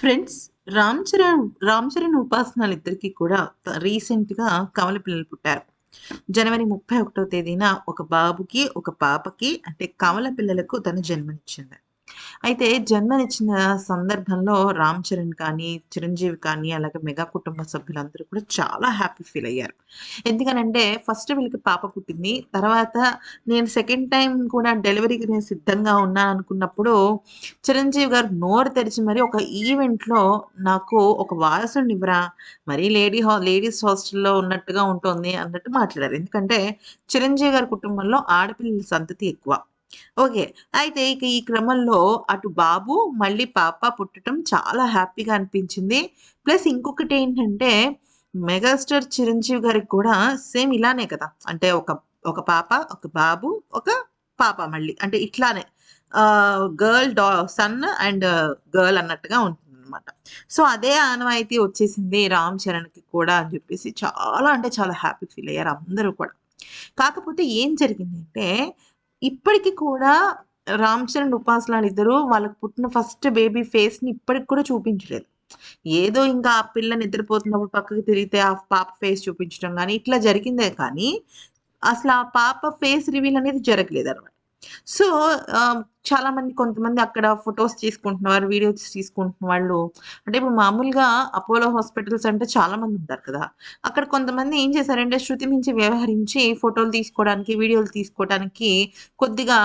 Friends Ram Charan Ram Charan ఉపాసనలు ఇద్దరికి కూడా రీసెంట్గా కమల పిల్లలు పుట్టారు. జనవరి ముప్పై ఒకటో తేదీన ఒక బాబుకి ఒక పాపకి అంటే కమల పిల్లలకు తను జన్మనిచ్చింది. అయితే జన్మనిచ్చిన సందర్భంలో రామ్ చరణ్ కానీ చిరంజీవి కానీ అలాగే మెగా కుటుంబ సభ్యులందరూ కూడా చాలా హ్యాపీ ఫీల్ అయ్యారు. ఎందుకనంటే ఫస్ట్ వీళ్ళకి పాప పుట్టింది. తర్వాత నేను సెకండ్ టైం కూడా డెలివరీకి నేను సిద్ధంగా ఉన్నాను అనుకున్నప్పుడు చిరంజీవి గారు నోరు తెరిచి మరి ఒక ఈవెంట్లో నాకు ఒక వారసుని ఇవ్వరా మరీ లేడీ హా లేడీస్ హాస్టల్లో ఉన్నట్టుగా ఉంటుంది అన్నట్టు మాట్లాడారు. ఎందుకంటే చిరంజీవి గారి కుటుంబంలో ఆడపిల్లల సంతతి ఎక్కువ. ఓకే. అయితే ఇక ఈ క్రమంలో అటు బాబు, మళ్ళీ పాప పుట్టటం చాలా హ్యాపీగా అనిపించింది. ప్లస్ ఇంకొకటేంటంటే, మెగాస్టార్ చిరంజీవి గారికి కూడా సేమ్ ఇలానే కదా! అంటే ఒక ఒక పాప, ఒక బాబు, ఒక పాప మళ్ళీ. అంటే ఇట్లానే ఆహ్, గర్ల్ డా సన్ అండ్ గర్ల్ అన్నట్టుగా ఉంటుందన్నమాట సో, అదే ఆనవాయితీ వచ్చేసింది రామ్ చరణ్‌కి కూడా అని చెప్పేసి చాలా అంటే చాలా హ్యాపీ ఫీల్ అయ్యారు అందరూ కూడా. కాకపోతే ఏం జరిగిందంటే, ఇప్పటికి కూడా రామ్ చరణ్, ఉపాసన ఇద్దరు వాళ్ళకి పుట్టిన ఫస్ట్ బేబీ ఫేస్ని ఇప్పటికి కూడా చూపించలేదు. ఏదో ఇంకా ఆ పిల్ల నిద్రపోతున్నప్పుడు పక్కకు తిరిగితే ఆ పాప ఫేస్ చూపించడం కానీ ఇట్లా జరిగిందే కానీ, అసలు ఆ పాప ఫేస్ రివీల్ అనేది జరగలేదు అనమాట సో, చాలా మంది కొంతమంది అక్కడ ఫొటోస్ తీసుకుంటున్నారు, వీడియోస్ తీసుకుంటున్న వాళ్ళు అంటే ఇప్పుడు మామూలుగా అపోలో హాస్పిటల్స్ అంటే చాలా మంది ఉంటారు కదా! అక్కడ కొంతమంది ఏం చేశారంటే శృతి మించి వ్యవహరించి ఫోటోలు తీసుకోవడానికి, వీడియోలు తీసుకోవడానికి కొద్దిగా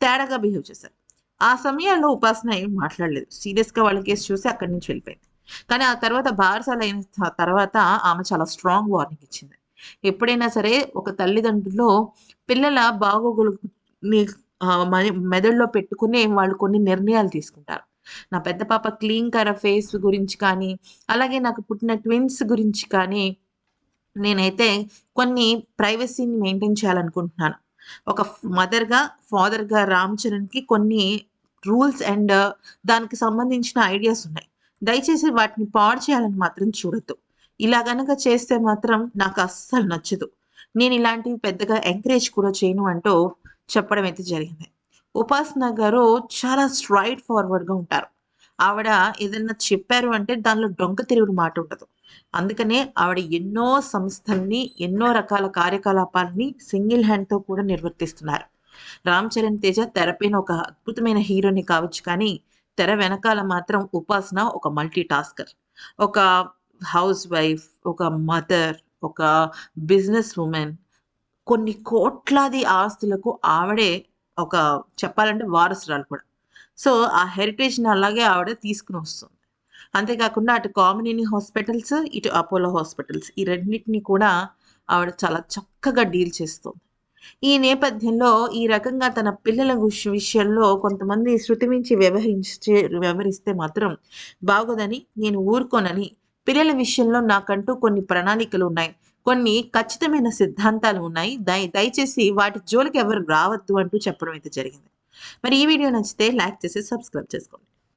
తేడాగా బిహేవ్ చేశారు. ఆ సమయంలో ఉపాసన ఏం మాట్లాడలేదు. సీరియస్‌గా వాళ్ళ కేస్ చూసి అక్కడి నుంచి వెళ్ళిపోయింది. కానీ ఆ తర్వాత బారసాల అయిన తర్వాత ఆమె చాలా స్ట్రాంగ్ వార్నింగ్ ఇచ్చింది. ఎప్పుడైనా సరే ఒక తల్లిదండ్రులు పిల్లల బాగోగులు నీ మెదడులో పెట్టుకునే వాళ్ళు కొన్ని నిర్ణయాలు తీసుకుంటారు. నా పెద్ద పాప క్లీన్ కర ఫేస్ గురించి కానీ, అలాగే నాకు పుట్టిన ట్విన్స్ గురించి కానీ, నేనైతే కొన్ని ప్రైవసీని మెయింటైన్ చేయాలనుకుంటున్నాను. ఒక మదర్‌గా, ఫాదర్‌గా రామ్ చరణ్‌కి కొన్ని రూల్స్ అండ్ దానికి సంబంధించిన ఐడియాస్ ఉన్నాయి. దయచేసి వాటిని పాడు చేయాలని మాత్రం చూడొద్దు. ఇలా గనక చేస్తే మాత్రం నాకు అస్సలు నచ్చదు. నేను ఇలాంటివి పెద్దగా ఎంకరేజ్ కూడా చేయను అంటూ చెప్పడం అయితే జరిగింది. ఉపాసన గారు చాలా స్ట్రైట్ ఫార్వర్డ్‌గా ఉంటారు. ఆవిడ ఏదన్నా చెప్పారు అంటే దానిలో డొంక తిరుగుడు మాట ఉండదు. అందుకనే ఆవిడ ఎన్నో సంస్థల్ని, ఎన్నో రకాల కార్యకలాపాలని సింగిల్ హ్యాండ్‌తో కూడా నిర్వర్తిస్తున్నారు. రామ్ చరణ్ తేజ తెరపైన ఒక అద్భుతమైన హీరోని కావచ్చు కానీ, తెర వెనకాల మాత్రం ఉపాసన ఒక మల్టీ టాస్కర్. ఒక హౌస్ వైఫ్, ఒక మదర్, ఒక బిజినెస్ ఉమెన్ కొన్ని కోట్లాది ఆస్తులకు ఆవిడే ఒక చెప్పాలంటే వారసురాలు కూడా. సో, ఆ హెరిటేజ్‌ని అలాగే ఆవిడ తీసుకుని వస్తుంది అంతేకాకుండా అటు కామినేని హాస్పిటల్స్, ఇటు అపోలో హాస్పిటల్స్ ఈ రెండిటిని కూడా ఆవిడ చాలా చక్కగా డీల్ చేస్తుంది. ఈ నేపథ్యంలో ఈ రకంగా తన పిల్లల విషయంలో కొంతమంది శృతి మించి వ్యవహరించే వ్యవహరిస్తే మాత్రం బాగోదని, నేను ఊరుకోనని, పిల్లల విషయంలో నాకంటూ కొన్ని ప్రణాళికలు ఉన్నాయి కొన్ని ఖచ్చితమైన సిద్ధాంతాలు ఉన్నాయి. దయ దయచేసి వాటి జోలికి ఎవరు రావద్దు అంటూ చెప్పడం అయితే జరిగింది. మరి ఈ వీడియో నచ్చితే లైక్ చేసి సబ్స్క్రైబ్ చేసుకోండి.